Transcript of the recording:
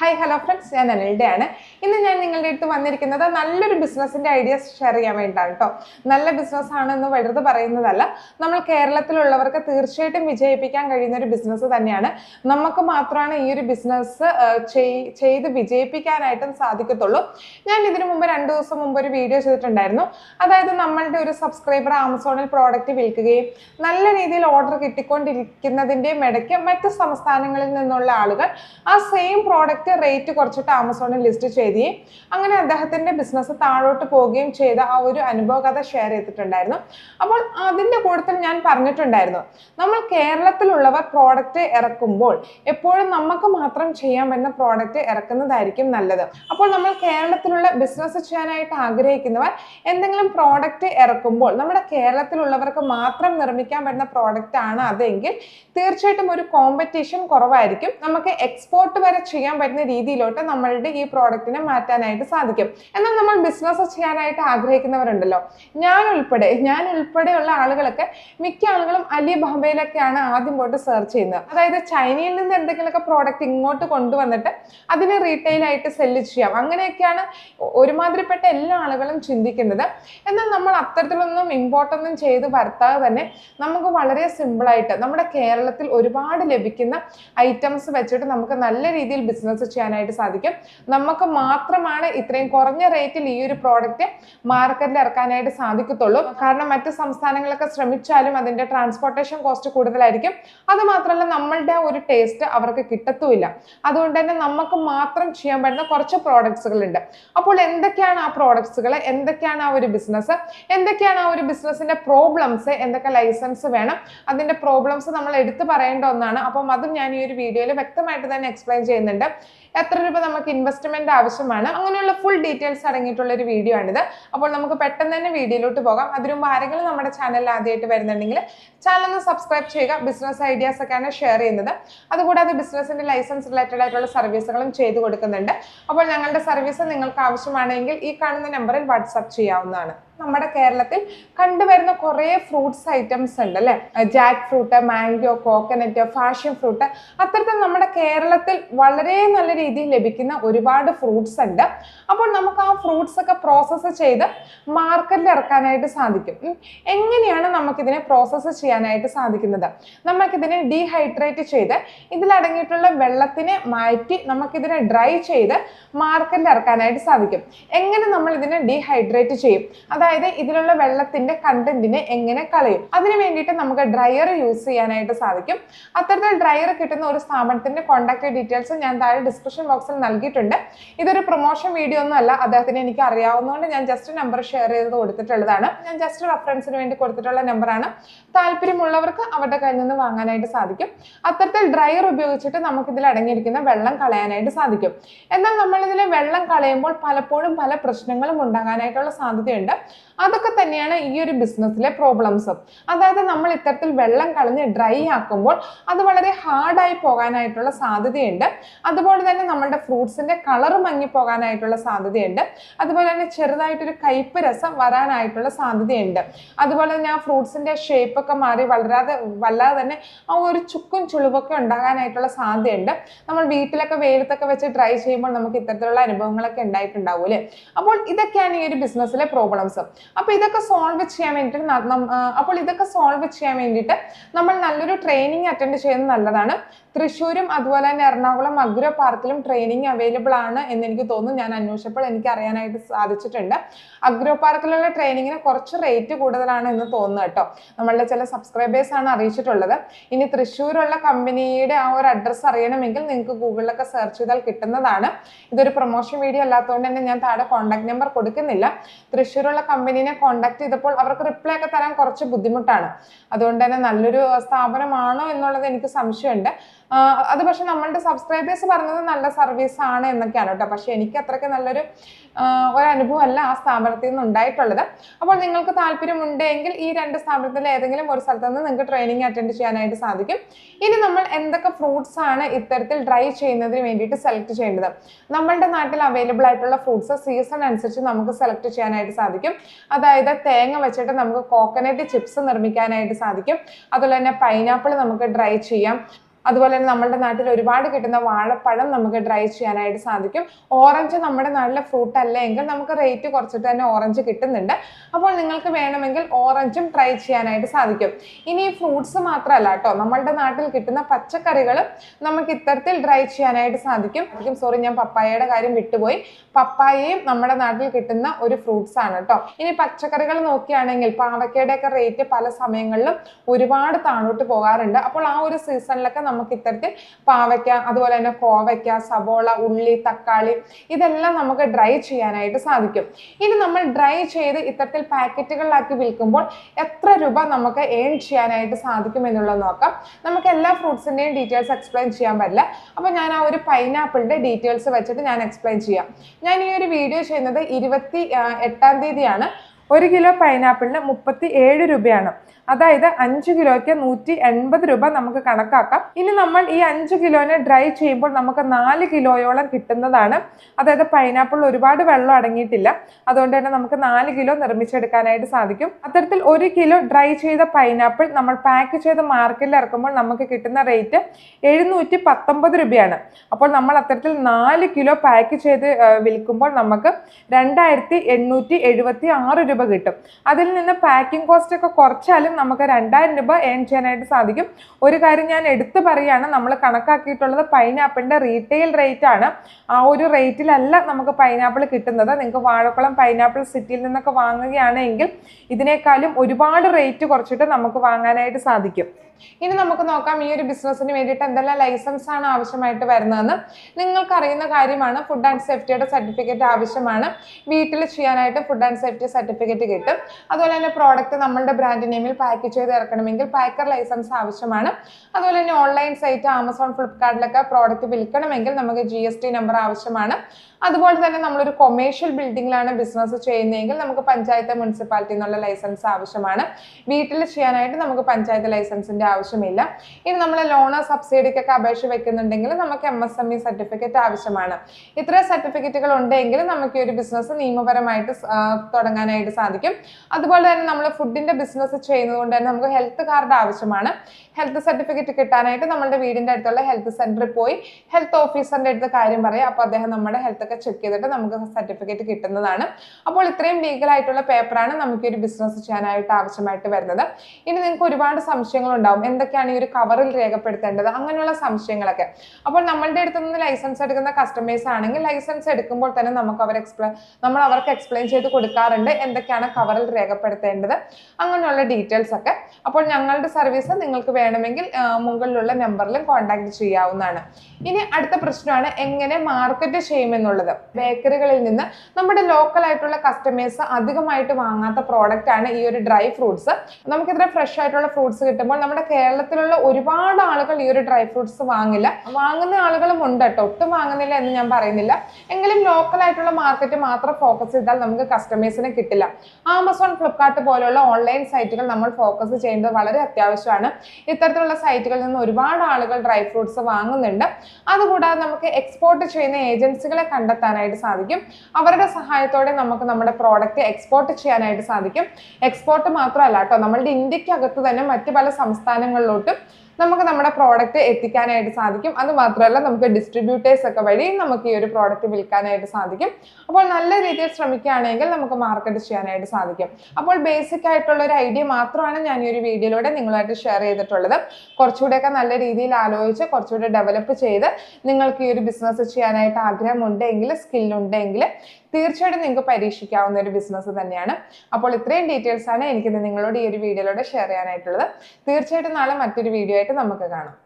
Hi hello friends ഞാൻ അനിൽഡയാണ്. ഇന്ന് ഞാൻ നിങ്ങളുടെ അടുത്ത് വന്നിരിക്കുന്നത് നല്ലൊരു ബിസിനസ്സിന്റെ ഐഡിയാസ് ഷെയർ ചെയ്യാൻ വേണ്ടിയിട്ടാണ് കേട്ടോ നല്ല ബിസിനസ് ആണെന്ന് വെറുതെ പറയുന്നതല്ല നമ്മൾ കേരളത്തിലുള്ളവർക്ക് തീർച്ചയായിട്ടും വിജയിപ്പിക്കാൻ കഴിയുന്ന ഒരു ബിസിനസ് തന്നെയാണ്. നമുക്ക് മാത്രമാണ് ഈ ഒരു ബിസിനസ് ചെയ്ത് വിജയിപ്പിക്കാനായിട്ടും സാധിക്കത്തുള്ളൂ. ഞാൻ ഇതിനു മുമ്പ് രണ്ട് ദിവസം മുമ്പ് ഒരു വീഡിയോ ചെയ്തിട്ടുണ്ടായിരുന്നു. അതായത് നമ്മളുടെ ഒരു സബ്സ്ക്രൈബർ ആമസോണിൽ പ്രോഡക്റ്റ് വിൽക്കുകയും നല്ല രീതിയിൽ ഓർഡർ കിട്ടിക്കൊണ്ടിരിക്കുന്നതിന്റെയും ഇടയ്ക്ക് മറ്റ് സംസ്ഥാനങ്ങളിൽ നിന്നുള്ള ആളുകൾ ആ സെയിം പ്രോഡക്റ്റ് റേറ്റ് കുറച്ചിട്ട് ആമസോണിൽ ലിസ്റ്റ് ചെയ്യുകയും അങ്ങനെ അദ്ദേഹത്തിന്റെ ബിസിനസ് താഴോട്ട് പോവുകയും ചെയ്ത ആ ഒരു അനുഭവ കഥ ഷെയർ ചെയ്തിട്ടുണ്ടായിരുന്നു. അപ്പോൾ അതിന്റെ കൂട്ടത്തിൽ ഞാൻ പറഞ്ഞിട്ടുണ്ടായിരുന്നു നമ്മൾ കേരളത്തിലുള്ളവർ പ്രോഡക്റ്റ് ഇറക്കുമ്പോൾ എപ്പോഴും നമുക്ക് മാത്രം ചെയ്യാൻ പറ്റുന്ന പ്രോഡക്റ്റ് ഇറക്കുന്നതായിരിക്കും നല്ലത്. അപ്പോൾ നമ്മൾ കേരളത്തിലുള്ള ബിസിനസ് ചെയ്യാനായിട്ട് ആഗ്രഹിക്കുന്നവർ എന്തെങ്കിലും പ്രോഡക്റ്റ് ഇറക്കുമ്പോൾ നമ്മുടെ കേരളത്തിലുള്ളവർക്ക് മാത്രം നിർമ്മിക്കാൻ പറ്റുന്ന പ്രോഡക്റ്റ് ആണ് അതെങ്കിൽ തീർച്ചയായിട്ടും ഒരു കോമ്പറ്റീഷൻ കുറവായിരിക്കും. നമുക്ക് എക്സ്പോർട്ട് വരെ ചെയ്യാൻ പറ്റുന്ന രീതിയിലോട്ട് നമ്മളുടെ ഈ പ്രോഡക്റ്റിനെ മാറ്റാനായിട്ട് സാധിക്കും. എന്നാൽ നമ്മൾ ബിസിനസ് ചെയ്യാനായിട്ട് ആഗ്രഹിക്കുന്നവരുണ്ടല്ലോ. ഞാൻ ഉൾപ്പെടെ ഞാൻ ഉൾപ്പെടെയുള്ള ആളുകളൊക്കെ മിക്ക ആളുകളും അലി ബോംബെയിലൊക്കെയാണ് ആദ്യം പോയിട്ട് സെർച്ച് ചെയ്യുന്നത്. അതായത് ചൈനയിൽ നിന്ന് എന്തെങ്കിലുമൊക്കെ പ്രോഡക്റ്റ് ഇങ്ങോട്ട് കൊണ്ടുവന്നിട്ട് അതിനെ റീറ്റെയിൽ ആയിട്ട് സെല്ല് ചെയ്യാം. അങ്ങനെയൊക്കെയാണ് ഒരുമാതിരിപ്പെട്ട എല്ലാ ആളുകളും ചിന്തിക്കുന്നത്. എന്നാൽ നമ്മൾ അത്തരത്തിലൊന്നും ഇമ്പോർട്ട് ഒന്നും ചെയ്ത് വരുത്താതെ തന്നെ നമുക്ക് വളരെ സിമ്പിളായിട്ട് നമ്മുടെ കേരളത്തിൽ ഒരുപാട് ലഭിക്കുന്ന ഐറ്റംസ് വെച്ചിട്ട് നമുക്ക് നല്ല രീതിയിൽ ബിസിനസ് ചെയ്യാനായിട്ട് സാധിക്കും. നമുക്ക് മാത്രമാണ് ഇത്രയും കുറഞ്ഞ റേറ്റിൽ ഈ ഒരു പ്രോഡക്റ്റ് മാർക്കറ്റിൽ ഇറക്കാനായിട്ട് സാധിക്കത്തുള്ളൂ. കാരണം മറ്റ് സംസ്ഥാനങ്ങളൊക്കെ ശ്രമിച്ചാലും അതിന്റെ ട്രാൻസ്പോർട്ടേഷൻ കോസ്റ്റ് കൂടുതലായിരിക്കും. അത് മാത്രമല്ല നമ്മളുടെ ഒരു ടേസ്റ്റ് അവർക്ക് കിട്ടത്തുമില്ല. അതുകൊണ്ട് തന്നെ നമുക്ക് മാത്രം ചെയ്യാൻ പറ്റുന്ന കുറച്ച് പ്രോഡക്ട്സുകൾ ഉണ്ട് അപ്പോൾ എന്തൊക്കെയാണ് ആ പ്രോഡക്ട്സുകൾ എന്തൊക്കെയാണ് ആ ഒരു ബിസിനസ് എന്തൊക്കെയാണ് ആ ഒരു ബിസിനസിന്റെ പ്രോബ്ലംസ് എന്തൊക്കെ ലൈസൻസ് വേണം? അതിന്റെ പ്രോബ്ലംസ് നമ്മൾ എടുത്തു പറയേണ്ട ഒന്നാണ്. അപ്പം അതും ഞാൻ ഈ ഒരു വീഡിയോയിൽ വ്യക്തമായിട്ട് തന്നെ എക്സ്പ്ലെയിൻ ചെയ്യുന്നുണ്ട്. എത്ര രൂപ നമുക്ക് ഇൻവെസ്റ്റ്മെന്റ് ആവശ്യമാണ്. അങ്ങനെയുള്ള ഫുൾ ഡീറ്റെയിൽസ് അടങ്ങിയിട്ടുള്ള ഒരു വീഡിയോ ആണിത്. അപ്പോൾ നമുക്ക് പെട്ടെന്ന് തന്നെ വീഡിയോയിലോട്ട് പോകാം. അതിനു മുമ്പ് ആരെങ്കിലും നമ്മുടെ ചാനലിൽ ആദ്യമായിട്ട് വരുന്നുണ്ടെങ്കിൽ ചാനൽ ഒന്ന് സബ്സ്ക്രൈബ് ചെയ്യുക. ബിസിനസ് ഐഡിയാസ് ഒക്കെയാണ് ഷെയർ ചെയ്യുന്നത്. അതുകൂടാതെ ബിസിനസിന്റെ ലൈസൻസ് റിലേറ്റഡ് ആയിട്ടുള്ള സർവീസുകളും ചെയ്തു കൊടുക്കുന്നുണ്ട്. അപ്പോൾ ഞങ്ങളുടെ സർവീസ് നിങ്ങൾക്ക് ആവശ്യമാണെങ്കിൽ ഈ കാണുന്ന നമ്പറിൽ വാട്സാപ്പ് ചെയ്യാവുന്നതാണ്. നമ്മുടെ കേരളത്തിൽ കണ്ടുവരുന്ന കുറേ ഫ്രൂട്ട്സ് ഐറ്റംസ് ഉണ്ട് അല്ലേ? Jackfruit mango coconut passion fruit അത്തരത്തിൽ നമ്മുടെ കേരളത്തിൽ വളരെ നല്ല രീതിയിൽ ലഭിക്കുന്ന ഒരുപാട് ഫ്രൂട്ട്സ് ഉണ്ട്. അപ്പോൾ നമുക്ക് ആ ഫ്രൂട്ട്സ് ഒക്കെ പ്രോസസ്സ് ചെയ്ത് മാർക്കറ്റിൽ ഇറക്കാനായിട്ട് സാധിക്കും. എങ്ങനെയാണ് നമുക്കിതിനെ പ്രോസസ്സ് ചെയ്യാനായിട്ട് സാധിക്കുന്നത്? നമുക്കിതിനെ ഡീഹൈഡ്രേറ്റ് ചെയ്ത് ഇതിലടങ്ങിയിട്ടുള്ള വെള്ളത്തിനെ മാറ്റി നമുക്കിതിനെ ഡ്രൈ ചെയ്ത് മാർക്കറ്റിൽ ഇറക്കാനായിട്ട് സാധിക്കും. എങ്ങനെ നമ്മൾ ഇതിനെ ഡീഹൈഡ്രേറ്റ് ചെയ്യും? അതായത് ഇതിലുള്ള വെള്ളത്തിന്റെ കണ്ടന്റിനെ എങ്ങനെ കളയും? അതിന് വേണ്ടിയിട്ട് നമുക്ക് ഡ്രയർ യൂസ് ചെയ്യാനായിട്ട് സാധിക്കും. അത്തരത്തിൽ ഡ്രയർ കിട്ടുന്ന ഒരു സ്ഥാപനത്തിന്റെ കോൺടാക്ട് ഡീറ്റെയിൽസ് ഞാൻ താഴെ ഡിസ്ക്രിപ്ഷൻ ബോക്സിൽ നൽകിയിട്ടുണ്ട്. ഇതൊരു പ്രൊമോഷൻ വീഡിയോ ഒന്നും അല്ല. അദ്ദേഹത്തിന് എനിക്ക് അറിയാവുന്നതുകൊണ്ട് ഞാൻ ജസ്റ്റ് നമ്പർ ഷെയർ ചെയ്ത് കൊടുത്തിട്ടുള്ളതാണ്. ഞാൻ ജസ്റ്റ് റെഫറൻസിന് വേണ്ടി കൊടുത്തിട്ടുള്ള നമ്പറാണ് താല്പര്യമുള്ളവർക്ക് അവരുടെ കയ്യിൽ നിന്ന് വാങ്ങാനായിട്ട് സാധിക്കും. അത്തരത്തിൽ ഡ്രയർ ഉപയോഗിച്ചിട്ട് നമുക്ക് ഇതിൽ അടങ്ങിയിരിക്കുന്ന വെള്ളം കളയാനായിട്ട് സാധിക്കും. എന്നാൽ നമ്മൾ ഇതിൽ വെള്ളം കളയുമ്പോൾ പലപ്പോഴും പല പ്രശ്നങ്ങളും ഉണ്ടാകാനായിട്ടുള്ള സാധ്യതയുണ്ട്. അതൊക്കെ തന്നെയാണ് ഈ ഒരു ബിസിനസ്സിലെ പ്രോബ്ലംസും അതായത് നമ്മൾ ഇത്തരത്തിൽ വെള്ളം കളഞ്ഞ് ഡ്രൈ ആക്കുമ്പോൾ അത് വളരെ ഹാർഡായി പോകാനായിട്ടുള്ള സാധ്യതയുണ്ട്. അതുപോലെ തന്നെ നമ്മുടെ ഫ്രൂട്ട്സിന്റെ കളർ മങ്ങി പോകാനായിട്ടുള്ള സാധ്യതയുണ്ട്. അതുപോലെ തന്നെ ചെറുതായിട്ടൊരു കയ്പ് രസം വരാനായിട്ടുള്ള സാധ്യതയുണ്ട്. അതുപോലെ തന്നെ ആ ഫ്രൂട്ട്സിന്റെ ഷേപ്പ് ഒക്കെ മാറി വളരാതെ വല്ലാതെ തന്നെ ആ ഒരു ചുക്കും ചുളിവൊക്കെ ഉണ്ടാകാനായിട്ടുള്ള സാധ്യതയുണ്ട്. നമ്മൾ വീട്ടിലൊക്കെ വെയിലത്തൊക്കെ വെച്ച് ട്രൈ ചെയ്യുമ്പോൾ നമുക്ക് ഇത്തരത്തിലുള്ള അനുഭവങ്ങളൊക്കെ ഉണ്ടായിട്ടുണ്ടാവും അല്ലേ? അപ്പോൾ ഇതൊക്കെയാണ് ഈ ഒരു ബിസിനസ്സിലെ പ്രോബ്ലംസ് അപ്പോൾ ഇതൊക്കെ സോൾവ് ചെയ്യാൻ വേണ്ടിയിട്ട് അപ്പോൾ ഇതൊക്കെ സോൾവ് ചെയ്യാൻ വേണ്ടിയിട്ട് നമ്മൾ നല്ലൊരു ട്രെയിനിങ് അറ്റൻഡ് ചെയ്യുന്നത് നല്ലതാണ്. തൃശ്ശൂരും അതുപോലെ തന്നെ എറണാകുളം അഗ്രോ പാർക്കിലും ട്രെയിനിങ് അവൈലബിൾ ആണ് എന്ന് എനിക്ക് തോന്നുന്നു. ഞാൻ അന്വേഷിച്ചപ്പോൾ എനിക്ക് അറിയാനായിട്ട് സാധിച്ചിട്ടുണ്ട്. അഗ്രോ പാർക്കിലുള്ള ട്രെയിനിങ്ങിന് കുറച്ച് റേറ്റ് കൂടുതലാണ് എന്ന് തോന്നുന്നു കേട്ടോ. നമ്മളുടെ ചില സബ്സ്ക്രൈബേഴ്സ് ആണ് അറിയിച്ചിട്ടുള്ളത്. ഇനി തൃശ്ശൂരുള്ള കമ്പനിയുടെ ആ ഒരു അഡ്രസ്സ് അറിയണമെങ്കിൽ നിങ്ങൾക്ക് ഗൂഗിളിലൊക്കെ സെർച്ച് ചെയ്താൽ കിട്ടുന്നതാണ്. ഇതൊരു പ്രൊമോഷൻ വീഡിയോ അല്ലാത്തതുകൊണ്ട് തന്നെ ഞാൻ താഴെ കോൺടാക്ട് നമ്പർ കൊടുക്കുന്നില്ല. തൃശ്ശൂരുള്ള കമ്പനീനെ കോൺടാക്ട് ചെയ്തപ്പോൾ അവർക്ക് റിപ്ലൈ ഒക്കെ തരാൻ കുറച്ച് ബുദ്ധിമുട്ടാണ്. അതുകൊണ്ട് തന്നെ നല്ലൊരു സ്ഥാപനമാണോ എന്നുള്ളത് എനിക്ക് സംശയമുണ്ട്. അത് പക്ഷെ നമ്മളുടെ സബ്സ്ക്രൈബേഴ്സ് പറഞ്ഞത് നല്ല സർവീസ് ആണ് എന്നൊക്കെയാണ് കേട്ടോ. പക്ഷെ എനിക്ക് അത്രയ്ക്ക് നല്ലൊരു ഒരനുഭവമല്ല ആ സ്ഥാപനത്തിൽ നിന്ന് ഉണ്ടായിട്ടുള്ളത്. അപ്പോൾ നിങ്ങൾക്ക് താല്പര്യമുണ്ടെങ്കിൽ ഈ രണ്ട് സ്ഥാപനത്തിൽ ഏതെങ്കിലും ഒരു സ്ഥലത്ത് നിന്ന് നിങ്ങൾക്ക് ട്രെയിനിങ് അറ്റൻഡ് ചെയ്യാനായിട്ട് സാധിക്കും. ഇനി നമ്മൾ എന്തൊക്കെ ഫ്രൂട്ട്സ് ആണ് ഇത്തരത്തിൽ ഡ്രൈ ചെയ്യുന്നതിന് വേണ്ടിയിട്ട് സെലക്ട് ചെയ്യേണ്ടത്? നമ്മളുടെ നാട്ടിൽ അവൈലബിൾ ആയിട്ടുള്ള ഫ്രൂട്ട്സ് സീസൺ അനുസരിച്ച് നമുക്ക് സെലക്ട് ചെയ്യാനായിട്ട് സാധിക്കും. അതായത് തേങ്ങ വെച്ചിട്ട് നമുക്ക് കോക്കനട്ട് ചിപ്സ് നിർമ്മിക്കാനായിട്ട് സാധിക്കും. അതുപോലെ തന്നെ പൈനാപ്പിൾ നമുക്ക് ഡ്രൈ ചെയ്യാം. അതുപോലെ തന്നെ നമ്മുടെ നാട്ടിൽ ഒരുപാട് കിട്ടുന്ന വാഴപ്പഴം നമുക്ക് ഡ്രൈ ചെയ്യാനായിട്ട് സാധിക്കും. ഓറഞ്ച് നമ്മുടെ നാട്ടിലെ ഫ്രൂട്ട് അല്ല എങ്കിൽ നമുക്ക് റേറ്റ് കുറച്ചിട്ട് തന്നെ ഓറഞ്ച് കിട്ടുന്നുണ്ട്. അപ്പോൾ നിങ്ങൾക്ക് വേണമെങ്കിൽ ഓറഞ്ചും ട്രൈ ചെയ്യാനായിട്ട് സാധിക്കും. ഇനി ഈ ഫ്രൂട്ട്സ് മാത്രമല്ല കേട്ടോ നമ്മളുടെ നാട്ടിൽ കിട്ടുന്ന പച്ചക്കറികളും നമുക്ക് ഇത്തരത്തിൽ ഡ്രൈ ചെയ്യാനായിട്ട് സാധിക്കും. സോറി ഞാൻ പപ്പായയുടെ കാര്യം വിട്ടുപോയി. പപ്പായയും നമ്മുടെ നാട്ടിൽ കിട്ടുന്ന ഒരു ഫ്രൂട്ട്സ് ആണ് കേട്ടോ. ഇനി പച്ചക്കറികൾ നോക്കുകയാണെങ്കിൽ പാവയ്ക്കയുടെ ഒക്കെ റേറ്റ് പല സമയങ്ങളിലും ഒരുപാട് താണോട്ട് പോകാറുണ്ട്. അപ്പോൾ ആ ഒരു സീസണിലൊക്കെ നമുക്ക് ഇത്തരത്തിൽ പാവയ്ക്ക അതുപോലെ തന്നെ കോവയ്ക്ക സവോള ഉള്ളി തക്കാളി ഇതെല്ലാം നമുക്ക് ഡ്രൈ ചെയ്യാനായിട്ട് സാധിക്കും. ഇനി നമ്മൾ ഡ്രൈ ചെയ്ത് ഇത്തരത്തിൽ പാക്കറ്റുകളിലാക്കി വിൽക്കുമ്പോൾ എത്ര രൂപ നമുക്ക് ഏൺ ചെയ്യാനായിട്ട് സാധിക്കും എന്നുള്ളത് നോക്കാം. നമുക്ക് എല്ലാ ഫ്രൂട്ട്സിന്റെയും ഡീറ്റെയിൽസ് എക്സ്പ്ലെയിൻ ചെയ്യാൻ പറ്റില്ല. അപ്പോൾ ഞാൻ ആ ഒരു പൈനാപ്പിളിന്റെ ഡീറ്റെയിൽസ് വെച്ചിട്ട് ഞാൻ എക്സ്പ്ലെയിൻ ചെയ്യാം. ഞാൻ ഈ ഒരു വീഡിയോ ചെയ്യുന്നത് ഇരുപത്തി എട്ടാം തീയതിയാണ്. ഒരു കിലോ പൈനാപ്പിളിന് മുപ്പത്തി ഏഴ് രൂപയാണ്. അതായത് അഞ്ച് കിലോയ്ക്ക് നൂറ്റി എൺപത് രൂപ നമുക്ക് കണക്കാക്കാം. ഇനി നമ്മൾ ഈ അഞ്ച് കിലോനെ ഡ്രൈ ചെയ്യുമ്പോൾ നമുക്ക് നാല് കിലോയോളം കിട്ടുന്നതാണ്. അതായത് പൈനാപ്പിൾ ഒരുപാട് വെള്ളം അടങ്ങിയിട്ടില്ല. അതുകൊണ്ട് തന്നെ നമുക്ക് നാല് കിലോ നിർമ്മിച്ചെടുക്കാനായിട്ട് സാധിക്കും. അത്തരത്തിൽ ഒരു കിലോ ഡ്രൈ ചെയ്ത പൈനാപ്പിൾ നമ്മൾ പാക്ക് ചെയ്ത് മാർക്കറ്റിൽ ഇറക്കുമ്പോൾ നമുക്ക് കിട്ടുന്ന റേറ്റ് എഴുന്നൂറ്റി പത്തൊമ്പത് രൂപയാണ്. അപ്പോൾ നമ്മൾ അത്തരത്തിൽ നാല് കിലോ പാക്ക് ചെയ്ത് വിൽക്കുമ്പോൾ നമുക്ക് രണ്ടായിരത്തി എണ്ണൂറ്റി എഴുപത്തി ആറ് രൂപ കിട്ടും. അതിൽ നിന്ന് പാക്കിംഗ് കോസ്റ്റ് ഒക്കെ കുറച്ചാലും നമുക്ക് രണ്ടായിരം രൂപ ഏൺ ചെയ്യാനായിട്ട് സാധിക്കും. ഒരു കാര്യം ഞാൻ എടുത്തു പറയുകയാണ് നമ്മൾ കണക്കാക്കിയിട്ടുള്ളത് പൈനാപ്പിളിന്റെ റീറ്റെയിൽ റേറ്റ് ആണ്. ആ ഒരു റേറ്റിലല്ല നമുക്ക് പൈനാപ്പിൾ കിട്ടുന്നത്. നിങ്ങൾക്ക് വാഴക്കുളം പൈനാപ്പിൾ സിറ്റിയിൽ നിന്നൊക്കെ വാങ്ങുകയാണെങ്കിൽ ഇതിനേക്കാളും ഒരുപാട് റേറ്റ് കുറച്ചിട്ട് നമുക്ക് വാങ്ങാനായിട്ട് സാധിക്കും. ഇനി നമുക്ക് നോക്കാം ഈ ഒരു ബിസിനസ്സിന് വേണ്ടിയിട്ട് എന്തെല്ലാം ലൈസൻസ് ആണ് ആവശ്യമായിട്ട് വരുന്നതെന്ന്. നിങ്ങൾക്ക് അറിയുന്ന കാര്യമാണ് ഫുഡ് ആൻഡ് സേഫ്റ്റിയുടെ സർട്ടിഫിക്കറ്റ് ആവശ്യമാണ്. വീട്ടിൽ ചെയ്യാനായിട്ട് ഫുഡ് ആൻഡ് സേഫ്റ്റി സർട്ടിഫിക്കറ്റ് കിട്ടും. അതുപോലെ തന്നെ പ്രോഡക്റ്റ് നമ്മളുടെ ബ്രാൻഡ് നെയിമിൽ പാക്ക് ചെയ്ത് ഇറക്കണമെങ്കിൽ പാക്കർ ലൈസൻസ് ആവശ്യമാണ്. അതുപോലെ തന്നെ ഓൺലൈൻ സൈറ്റ് ആമസോൺ ഫ്ലിപ്കാർട്ടിലൊക്കെ പ്രോഡക്റ്റ് വിൽക്കണമെങ്കിൽ നമുക്ക് ജി എസ് ടി നമ്പർ ആവശ്യമാണ്. അതുപോലെ തന്നെ നമ്മളൊരു കൊമേഴ്ഷ്യൽ ബിൽഡിങ്ങിലാണ് ബിസിനസ് ചെയ്യുന്നതെങ്കിൽ നമുക്ക് പഞ്ചായത്ത് മുനിസിപ്പാലിറ്റി എന്നുള്ള ലൈസൻസ് ആവശ്യമാണ്. വീട്ടിൽ ചെയ്യാനായിട്ട് നമുക്ക് പഞ്ചായത്ത് ലൈസൻസിന്റെ ആവശ്യമില്ല. ഇനി നമ്മൾ ലോണ് സബ്സിഡിക്കൊക്കെ അപേക്ഷ വെക്കുന്നുണ്ടെങ്കിൽ നമുക്ക് M S M E certificate ആവശ്യമാണ്. ഇത്രയും സർട്ടിഫിക്കറ്റുകൾ ഉണ്ടെങ്കിൽ നമുക്ക് ഈ ഒരു ബിസിനസ് നിയമപരമായിട്ട് തുടങ്ങാനായിട്ട് സാധിക്കും. അതുപോലെ തന്നെ നമ്മൾ ഫുഡിന്റെ ബിസിനസ് ചെയ്യുന്നതുകൊണ്ട് തന്നെ നമുക്ക് ഹെൽത്ത് കാർഡ് ആവശ്യമാണ്. ഹെൽത്ത് സർട്ടിഫിക്കറ്റ് കിട്ടാനായിട്ട് നമ്മുടെ വീടിന്റെ അടുത്തുള്ള ഹെൽത്ത് സെന്ററിൽ പോയി ഹെൽത്ത് ഓഫീസറിന്റെ അടുത്ത് കാര്യം പറയാം. അപ്പോൾ അദ്ദേഹം നമ്മുടെ ഹെൽത്ത് ഒക്കെ ചെക്ക് ചെയ്തിട്ട് നമുക്ക് സർട്ടിഫിക്കറ്റ് കിട്ടുന്നതാണ്. അപ്പോൾ ഇത്രയും ലീഗൽ ആയിട്ടുള്ള പേപ്പറാണ് നമുക്ക് ഒരു ബിസിനസ് ചെയ്യാനായിട്ട് ആവശ്യമായിട്ട് വരുന്നത്. ഇനി നിങ്ങൾക്ക് ഒരുപാട് സംശയങ്ങൾ ഉണ്ടാവും. എന്തൊക്കെയാണ് ഈ ഒരു കവറിൽ രേഖപ്പെടുത്തേണ്ടത്? അങ്ങനെയുള്ള സംശയങ്ങളൊക്കെ. അപ്പോൾ നമ്മളുടെ അടുത്ത് നിന്ന് ലൈസൻസ് എടുക്കുന്ന കസ്റ്റമേഴ്സ് ആണെങ്കിൽ ലൈസൻസ് എടുക്കുമ്പോൾ തന്നെ നമുക്ക് അവർ എക്സ്പ്ലെയിൻ നമ്മൾ അവർക്ക് എക്സ്പ്ലെയിൻ ചെയ്ത് കൊടുക്കാറുണ്ട് എന്തൊക്കെയാണ് കവറിൽ രേഖപ്പെടുത്തേണ്ടത്. അങ്ങനെയുള്ള ഡീറ്റെയിൽസ് ഒക്കെ. അപ്പോൾ ഞങ്ങളുടെ സർവീസ് നിങ്ങൾക്ക് വേണമെങ്കിൽ മുകളിലുള്ള നമ്പറിലും കോൺടാക്ട് ചെയ്യാവുന്നതാണ്. ഇനി അടുത്ത പ്രശ്നമാണ് എങ്ങനെ മാർക്കറ്റ് ചെയ്യുമെന്നുള്ളത് ബേക്കറികളിൽ നിന്ന് നമ്മുടെ ലോക്കൽ ആയിട്ടുള്ള കസ്റ്റമേഴ്സ് അധികമായിട്ട് വാങ്ങാത്ത പ്രോഡക്റ്റ് ആണ് ഈ ഒരു ഡ്രൈ ഫ്രൂട്ട്സ് നമുക്ക് ഇത്ര ഫ്രഷ് ആയിട്ടുള്ള ഫ്രൂട്ട്സ് കിട്ടുമ്പോൾ നമ്മുടെ കേരളത്തിലുള്ള ഒരുപാട് ആളുകൾ ഈ ഒരു ഡ്രൈ ഫ്രൂട്ട്സ് വാങ്ങില്ല. വാങ്ങുന്ന ആളുകളും ഉണ്ട് കേട്ടോ. ഒട്ടും വാങ്ങുന്നില്ല എന്ന് ഞാൻ പറയുന്നില്ല. എങ്കിലും ലോക്കൽ ആയിട്ടുള്ള മാർക്കറ്റ് മാത്രം ഫോക്കസ് ചെയ്താൽ നമുക്ക് കസ്റ്റമേഴ്സിനെ കിട്ടില്ല. ആമസോൺ ഫ്ലിപ്കാർട്ട് പോലുള്ള ഓൺലൈൻ സൈറ്റുകൾ നമ്മൾ ഫോക്കസ് ചെയ്യുന്നത് വളരെ അത്യാവശ്യമാണ്. ഇത്തരത്തിലുള്ള സൈറ്റുകളിൽ നിന്ന് ഒരുപാട് ആളുകൾ ഡ്രൈ ഫ്രൂട്ട്സ് വാങ്ങുന്നുണ്ട്. അതുകൂടാതെ നമുക്ക് എക്സ്പോർട്ട് ചെയ്യുന്ന ഏജൻസികളെ കണ്ടെത്താനായിട്ട് സാധിക്കും. അവരുടെ സഹായത്തോടെ നമുക്ക് നമ്മുടെ പ്രോഡക്റ്റ് എക്സ്പോർട്ട് ചെയ്യാനായിട്ട് സാധിക്കും. എക്സ്പോർട്ട് മാത്രമല്ല കേട്ടോ നമ്മളുടെ ഇന്ത്യക്കകത്ത് തന്നെ മറ്റു പല സംസ്ഥാനങ്ങളിലോട്ടും നമുക്ക് നമ്മുടെ പ്രോഡക്റ്റ് എത്തിക്കാനായിട്ട് സാധിക്കും. അത് മാത്രമല്ല നമുക്ക് ഡിസ്ട്രിബ്യൂട്ടേഴ്സ് ഒക്കെ വഴി നമുക്ക് ഈ ഒരു പ്രോഡക്റ്റ് വിൽക്കാനായിട്ട് സാധിക്കും. അപ്പോൾ നല്ല രീതിയിൽ ശ്രമിക്കുകയാണെങ്കിൽ നമുക്ക് മാർക്കറ്റ് ചെയ്യാനായിട്ട് സാധിക്കും. അപ്പോൾ ബേസിക് ആയിട്ടുള്ള ഒരു ഐഡിയ മാത്രമാണ് ഞാൻ ഈ ഒരു വീഡിയോയിലൂടെ നിങ്ങളുമായിട്ട് ഷെയർ ചെയ്തിട്ടുള്ളത്. കുറച്ചുകൂടെയൊക്കെ നല്ല രീതിയിൽ ആലോചിച്ച് കുറച്ചുകൂടെ ഡെവലപ്പ് ചെയ്ത് നിങ്ങൾക്ക് ഈ ഒരു ബിസിനസ് ചെയ്യാനായിട്ട് ആഗ്രഹമുണ്ടെങ്കിൽ സ്കില്ലുണ്ടെങ്കിൽ തീർച്ചയായിട്ടും നിങ്ങൾക്ക് പരീക്ഷിക്കാവുന്ന ഒരു ബിസിനസ് തന്നെയാണ്. അപ്പോൾ ഇത്രയും ഡീറ്റെയിൽസ് ആണ് എനിക്കിന്ന് നിങ്ങളോട് ഈ ഒരു വീഡിയോയിലൂടെ ഷെയർ ചെയ്യാനായിട്ടുള്ളത്. തീർച്ചയായിട്ടും നാളെ മറ്റൊരു വീഡിയോ ആയിട്ട് നമുക്ക് കാണാം.